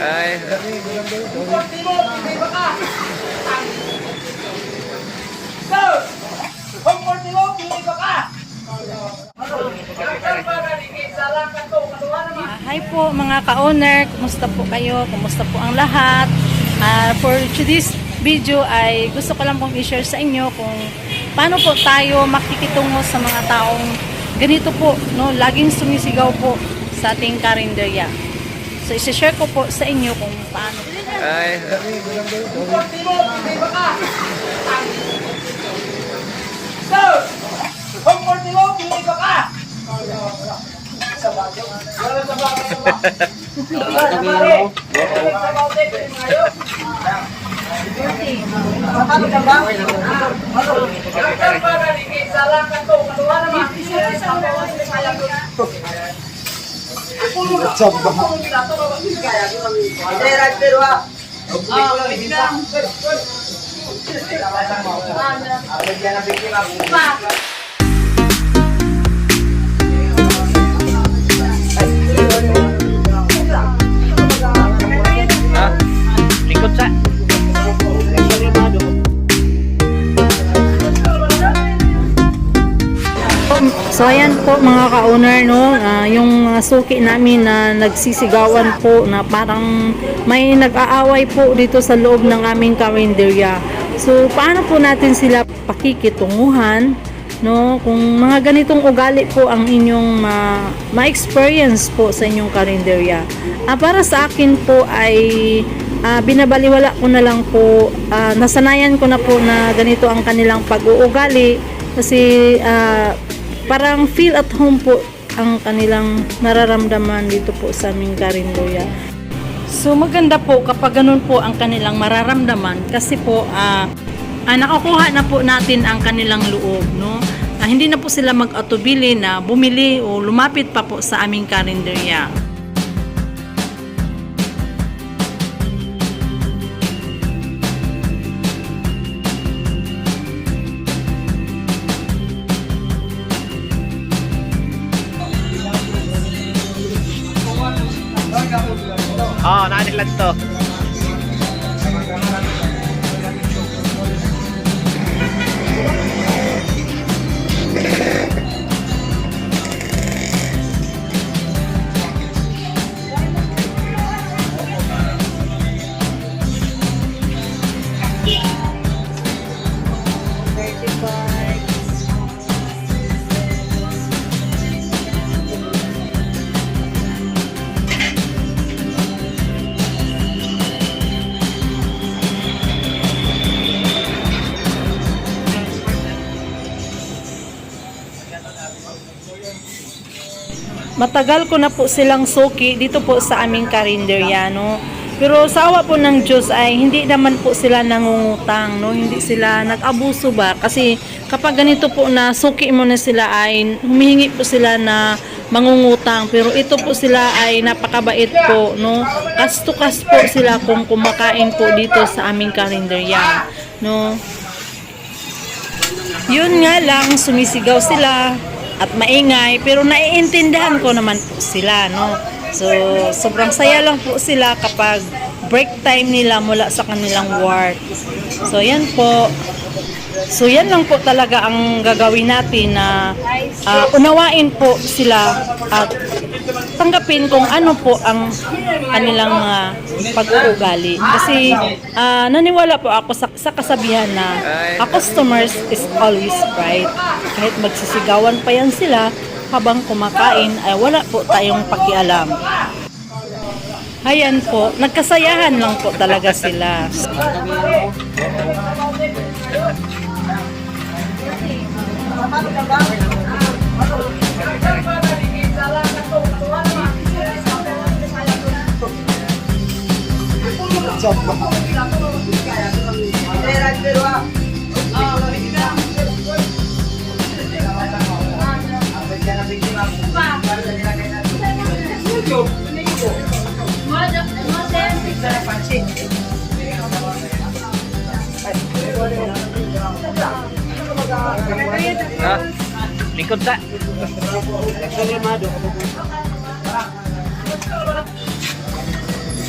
Ay. Ah, hi po mga ka-owner, kumusta po kayo? Kumusta po ang lahat? Ah, for today's video ay gusto ko lang pong i-share sa inyo kung paano po tayo makikitungo sa mga taong ganito po, no? Laging sumisigaw po sa ating karinderya. So, isi-share ko po sa inyo kung paano. Ay. Komportimo, pili ka ka! Sir! Komportimo, pili ka ka! Sa. Wala sa bagay ba? Wala sa. Wala sa bagay. Ngayon. Paano ka ba? Sir, para di kay salang ka to. Kaluwa naman. Pulo na. So ayan po mga ka-owner no, ah, yung mga suki namin na nagsisigawan po na parang may nag-aaway po dito sa loob ng aming karinderya. So paano po natin sila pakikitunguhan no kung mga ganitong ugali po ang inyong ma- ma-experience po sa inyong karinderya. Ah, para sa akin po ay ah, binabaliwala ko na lang po, ah, nasanayan ko na po na ganito ang kanilang pag-uugali kasi ah, parang feel at home po ang kanilang nararamdaman dito po sa aming karinderya. So maganda po kapag ganun po ang kanilang mararamdaman kasi po ah ah, nakakuha na po natin ang kanilang loob, no? Ah, hindi na po sila mag-atubili na bumili o lumapit pa po sa aming karinderya. Lang to. Matagal ko na po silang suki dito po sa aming karinderya, no? Pero sa awa po ng Diyos ay hindi naman po sila nangungutang, no? Hindi sila nag-abuso ba? Kasi kapag ganito po na suki mo na sila ay humihingi po sila na mangungutang. Pero ito po sila ay napakabait po, no? Kas to kas po sila kung kumakain po dito sa aming karinderya, no? Yun nga lang, sumisigaw sila at maingay, pero naiintindihan ko naman po sila, no? So, sobrang saya lang po sila kapag break time nila mula sa kanilang work. So, yan po. So, yan lang po talaga ang gagawin natin na ah, unawain po sila at tanggapin kung ano po ang kanilang mga pag-uugali. Kasi ah, naniwala po ako sa, sa kasabihan na a customers is always right. Kahit magsisigawan pa yan sila habang kumakain ay wala po tayong pakialam. Ayan po, nagkasayahan lang po talaga sila. Ha. Ah, wait lang. Ha? Likod sa.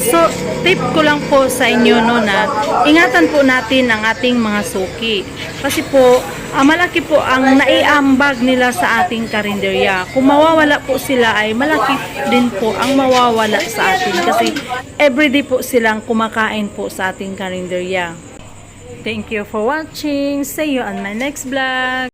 So, tip ko lang po sa inyo no na ingatan po natin ang ating mga suki. Kasi po, ah, malaki po ang naiambag nila sa ating karinderya. Kung mawawala po sila ay malaki din po ang mawawala sa atin. Kasi everyday po silang kumakain po sa ating karinderya. Thank you for watching. See you on my next vlog.